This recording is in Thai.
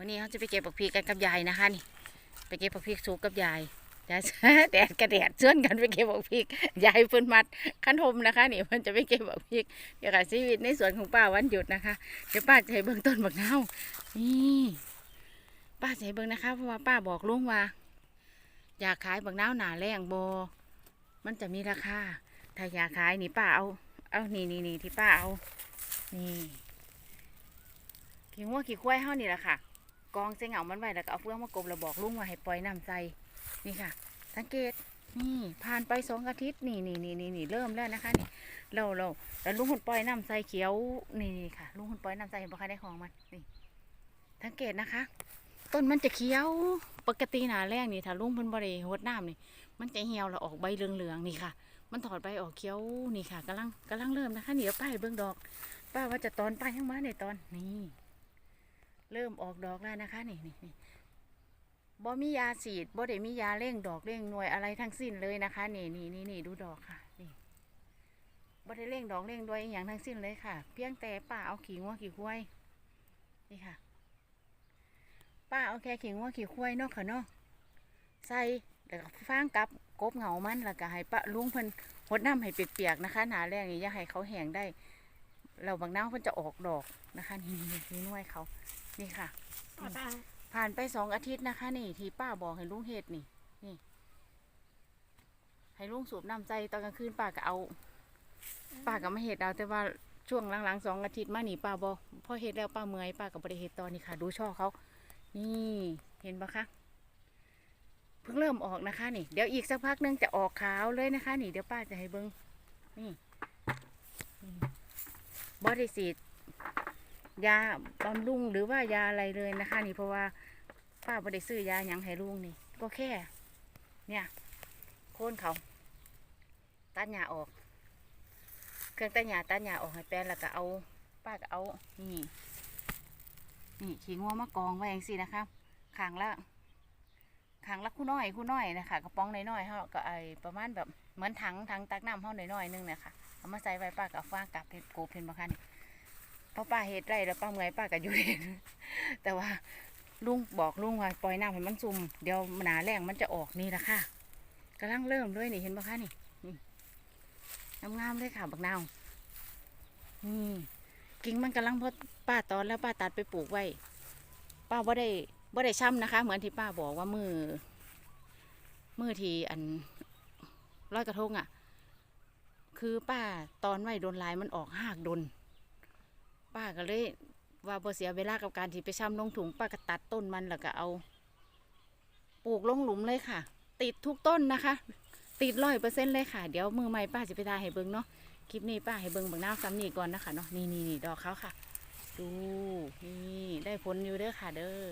มื่อนี้เขาจะไปเก็บผักพริกกันกับยายนะคะนี่ ไปเก็บผักพริกสุกกับยายแต่แดดกระแดดเชื่อนกันไปเก็บผักพริกยายเพิ่นมัดขั้นทมนะคะนี่มันจะไปเก็บผักพริกเกี่ยวกับชีวิตในสวนของป้าวันหยุดนะคะเดี๋ยวป้าจะให้เบิ่งต้นบักนานี่ป้าจะให้เบิ่งนะคะเพราะว่าป้าบอกลุงว่า อยากขายบักนาหนาแรงโบ มันจะมีราคาถ้าอยากขายนี่ป้าเอา เอานี่นี่นี่ที่ป้าเอานี่ขี้งัวขี้ควายเฮานี่แหละค่ะ กองเสเหงามันไว้แล้วก็เอาเฟืองมากบแล้วบอกลุงว่าให้ปล่อยน้ำใจนี่ค่ะ สังเกตนี่ผ่านไปสองอาทิตย์นี่นี่นี่นี่นี่เริ่มแล้วนะคะนี่เราเราแล้วลุงคนปล่อยน้ำใจเขียวนี่นี่ค่ะลุงคนปล่อยน้ำใจเห็นปะคะในของมันนี่สังเกตนะคะ ต้นมันจะเขียวปกติหนาแรกนี่ถ้าลุงเพิ่นบริหดน้ำนี่มันจะเหี่ยวแล้วออกใบเหลืองๆนี่ค่ะ มันถอดใบออกเขียวนี่ค่ะกำลังกำลังเริ่มนะคะเดี๋ยวป้ายเบื้องดอก ป้าว่าจะตอนป้ายทั้งมาในตอนนี้ เริ่มออกดอกแล้วนะคะนี่นี่นี่บ่มียาฉีดบ่ได้มียาเร่งดอกเร่งหน่วยอะไรทั้งสิ้นเลยนะคะนี่นี่นี่นี่ดูดอกค่ะนี่บ่ได้เร่งดอกเร่งด้วยอย่างทั้งสิ้นเลยค่ะ เพียงแต่ป้าเอาขี้งัวขี้ควายนี่ค่ะ ป้าเอาแค่ขี้งัวขี้ควายเนาะค่ะเนาะใส่แล้วก็ฟางกับกบเหงามันแล้วก็ให้ป้าลุงเพิ่นหดน้ำให้เปียกๆนะคะ หนาแรงนี่อย่าให้เขาแห้งได้เราบางน้ำเพิ่นจะออกดอกนะคะ นี่นี่นี่น่วยเขา นี่ค่ะ ผ่านไปสองอาทิตย์นะคะ นี่ ที่ป้าบอกให้ลุงเฮ็ดนี่ นี่ ให้ลุงสูบน้ำใจตอนกลางคืนป้าก็เอา ป้าก็ไม่เฮ็ดเอาแต่ว่าช่วงหลังๆสองอาทิตย์มานี่ป้าบอกพอเฮ็ดแล้วป้าเมื่อยป้าก็บ่ได้เฮ็ดตอนนี้ค่ะ ดูช่อเขา นี่เห็นปะคะเพิ่งเริ่มออกนะคะ นี่ เดี๋ยวอีกสักพักหนึงจะออกขาวเลยนะคะ นี่เดี๋ยวป้าจะให้เบิ้งนี่นี่บอดี้สีด ยาบำรุงหรือว่ายาอะไรเลยนะคะ นี่เพราะว่าป้าบอได้ซื้อยาหยังให้ลุงนี่ ก็แค่ เนี่ยโค่นเขาตัดหญ้าออก เครื่องตัดหญ้าตัดหญ้าออกให้แปลนแล้วก็เอา ป้าก็เอานี่นี่ขี้งัวมากองไว้องสินะคะขางละขางละคู่น้อยคู่น้อยนะคะกระป๋องน้อยๆเขาก็ไอประมาณแบบเหมือนถังถังตักน้ำเขาน้อยๆนึงเนะคะเอามาใส่ไว้ป้ากับฟากับเห็ดกูเพนบาคันเพ ราะป้าเห็ดไรแล้วป้าเมื่อยป้าก็อยู่เห็นแต่ว่าลุงบอกลุงว่าปล่อยน้ำให้มันซุ่มเดี๋ยวหนาแรงมันจะออกนี่ละค่ะกำลังเริ่มด้วยนี่เห็นบาคะนี่นี่งามๆเลยค่ะบักนาวนี่กิ่งมันกำลังพดป้าตอนแล้วป้าตัดไปปลูกไว้ ป้าบ่ได้บ่ได้ช้ำนะคะ เหมือนที่ป้าบอกว่ามือมือทีอันร้อยกระทงอะ คือป้าตอนไว้โดนลายมันออกหากดน ป้าก็เลย ว่าบ่เสียเวลากับการที่ไปช่ำลงถุงป้าก็ตัดต้นมันแล้วก็เอา ปลูกลงหลุมเลยค่ะ ติดทุกต้นนะคะ ติดร้อยเปอร์เซ็นต์เลยค่ะ เดี๋ยวมือใหม่ป้าจะไปทาให้เบิ้งเนาะคลิปนี้ป้าให้เบิ้งเบางหน้าซ้ำนี่ก่อนนะคะเนาะนี่นี่ดอกเขาค่ะ ดูนี่ได้ผลอยู่เด้อค่ะเด้อ